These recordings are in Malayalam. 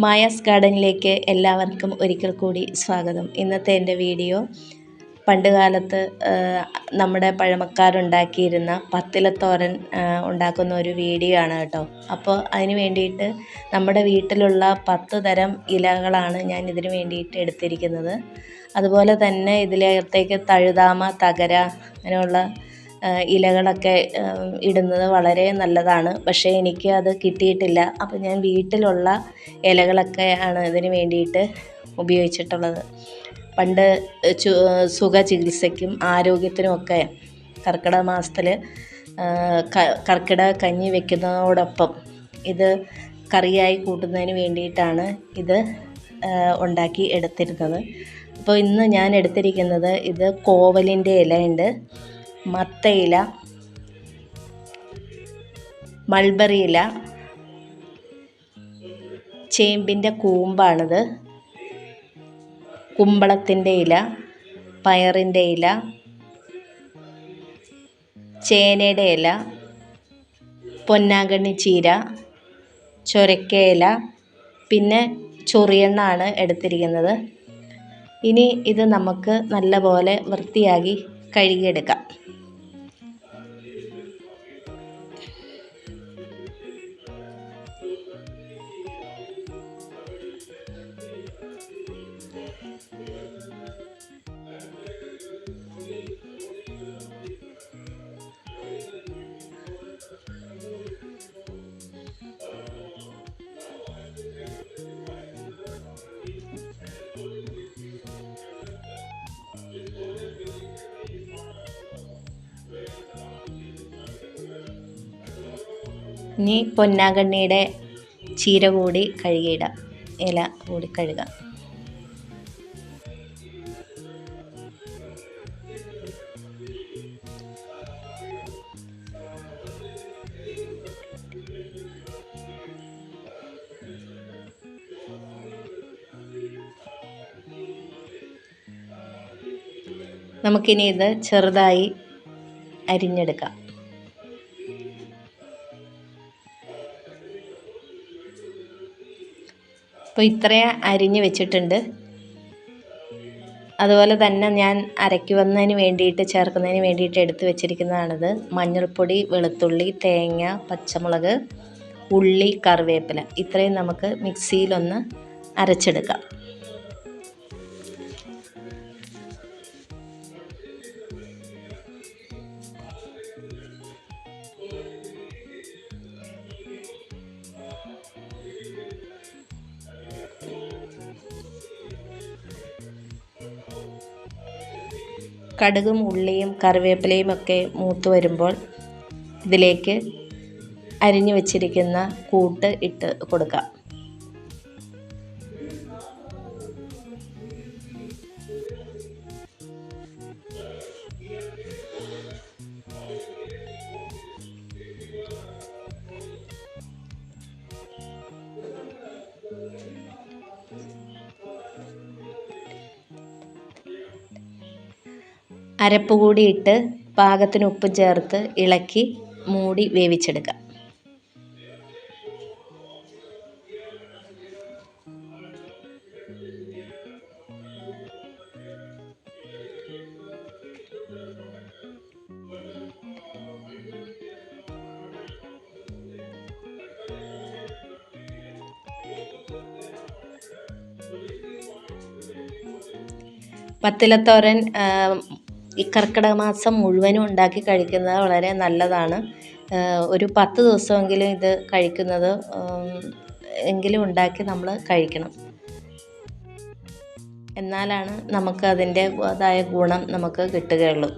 മായാസ് ഗാർഡനിലേക്ക് എല്ലാവർക്കും ഒരിക്കൽ കൂടി സ്വാഗതം. ഇന്നത്തെ എന്റെ വീഡിയോ പണ്ട് കാലത്ത് നമ്മുടെ പഴമക്കാരുണ്ടാക്കിയിരുന്ന പത്തിലത്തോരൻ ഉണ്ടാക്കുന്ന ഒരു വീഡിയോ ആണ് കേട്ടോ. അപ്പോൾ അതിന് വേണ്ടിയിട്ട് നമ്മുടെ വീട്ടിലുള്ള പത്ത് തരം ഇലകളാണ് ഞാൻ ഇതിന് വേണ്ടിയിട്ട് എടുത്തിരിക്കുന്നത്. അതുപോലെ തന്നെ ഇതിലകത്തേക്ക് തഴുതാമ തകര അങ്ങനെയുള്ള ഇലകളൊക്കെ ഇടുന്നത് വളരെ നല്ലതാണ്. പക്ഷേ എനിക്ക് അത് കിട്ടിയിട്ടില്ല. അപ്പോൾ ഞാൻ വീട്ടിലുള്ള ഇലകളൊക്കെ ആണ് ഇതിന് വേണ്ടിയിട്ട് ഉപയോഗിച്ചിട്ടുള്ളത്. പണ്ട് സുഖ ചികിത്സയ്ക്കും ആരോഗ്യത്തിനുമൊക്കെ കർക്കിടക മാസത്തിൽ കർക്കിടക കഞ്ഞി വെക്കുന്നതോടൊപ്പം ഇത് കറിയായി കൂട്ടുന്നതിന് വേണ്ടിയിട്ടാണ് ഇത് ഉണ്ടാക്കി എടുത്തിരുന്നത്. അപ്പോൾ ഇന്ന് ഞാൻ എടുത്തിരിക്കുന്നത് ഇത് കോവലിന്റെ ഇലയുണ്ട്. മത്തയില മൾബറി ഇല ചേമ്പിന്റെ കൂമ്പാണിത് കുമ്പളത്തിന്റെ ഇല പയറിന്റെ ഇല ചേനയുടെ ഇല പൊന്നാങ്കണ്ണി ചീര ചൊരക്കയില പിന്നെ ചൊറിയെണ്ണാണ് എടുത്തിരിക്കുന്നത്. ഇനി ഇത് നമുക്ക് നല്ലപോലെ വൃത്തിയാക്കി കഴുകിയെടുക്കാം. ഇനി പൊന്നാങ്കണ്ണിയുടെ ചീര കൂടി കഴുകിയിടാം. ഇല കൂടി കഴുകാം. നമുക്കിനി ഇത് ചെറുതായി അരിഞ്ഞെടുക്കാം. അപ്പോൾ ഇത്രയും അരിഞ്ഞ് വെച്ചിട്ടുണ്ട്. അതുപോലെ തന്നെ ഞാൻ അരയ്ക്കുവന്നതിന് വേണ്ടിയിട്ട് ചേർക്കുന്നതിന് വേണ്ടിയിട്ട് എടുത്തു വെച്ചിരിക്കുന്നതാണിത്. മഞ്ഞൾപ്പൊടി വെളുത്തുള്ളി തേങ്ങ പച്ചമുളക് ഉള്ളി കറിവേപ്പില. ഇത്രയും നമുക്ക് മിക്സിയിലൊന്ന് അരച്ചെടുക്കാം. കടുകും ഉള്ളിയും കറിവേപ്പിലയും ഒക്കെ മൂത്ത് വരുമ്പോൾ ഇതിലേക്ക് അരിഞ്ഞു വച്ചിരിക്കുന്ന കൂട്ട് ഇട്ട് കൊടുക്കാം. അരപ്പ് കൂടി ഇട്ട് പാകത്തിന് ഉപ്പ് ചേർത്ത് ഇളക്കി മൂടി വേവിച്ചെടുക്കാം. പത്തിലത്തോരൻ ഈ കർക്കിടക മാസം മുഴുവനും ഉണ്ടാക്കി കഴിക്കുന്നത് വളരെ നല്ലതാണ്. ഒരു പത്ത് ദിവസമെങ്കിലും ഇത് കഴിക്കുന്നത് എങ്കിലും ഉണ്ടാക്കി നമ്മൾ കഴിക്കണം. എന്നാലാണ് നമുക്ക് അതിന്റെ അതായ ഗുണം നമുക്ക് കിട്ടുകയുള്ളൂ.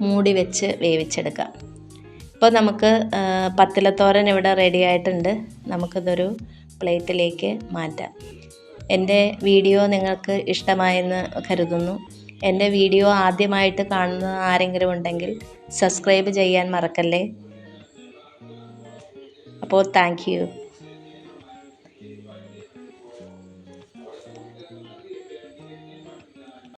മൂടി വെച്ച് വേവിച്ചെടുക്കാം. ഇപ്പോൾ നമുക്ക് പത്തിലത്തോരൻ ഇവിടെ റെഡി ആയിട്ടുണ്ട് നമുക്കിതൊരു പ്ലേറ്റിലേക്ക് മാറ്റാം. എന്റെ വീഡിയോ നിങ്ങൾക്ക് ഇഷ്ടമായെന്ന് കരുതുന്നു. എന്റെ വീഡിയോ ആദ്യമായിട്ട് കാണുന്ന ആരെങ്കിലും ഉണ്ടെങ്കിൽ സബ്സ്ക്രൈബ് ചെയ്യാൻ മറക്കല്ലേ? അപ്പോൾ താങ്ക്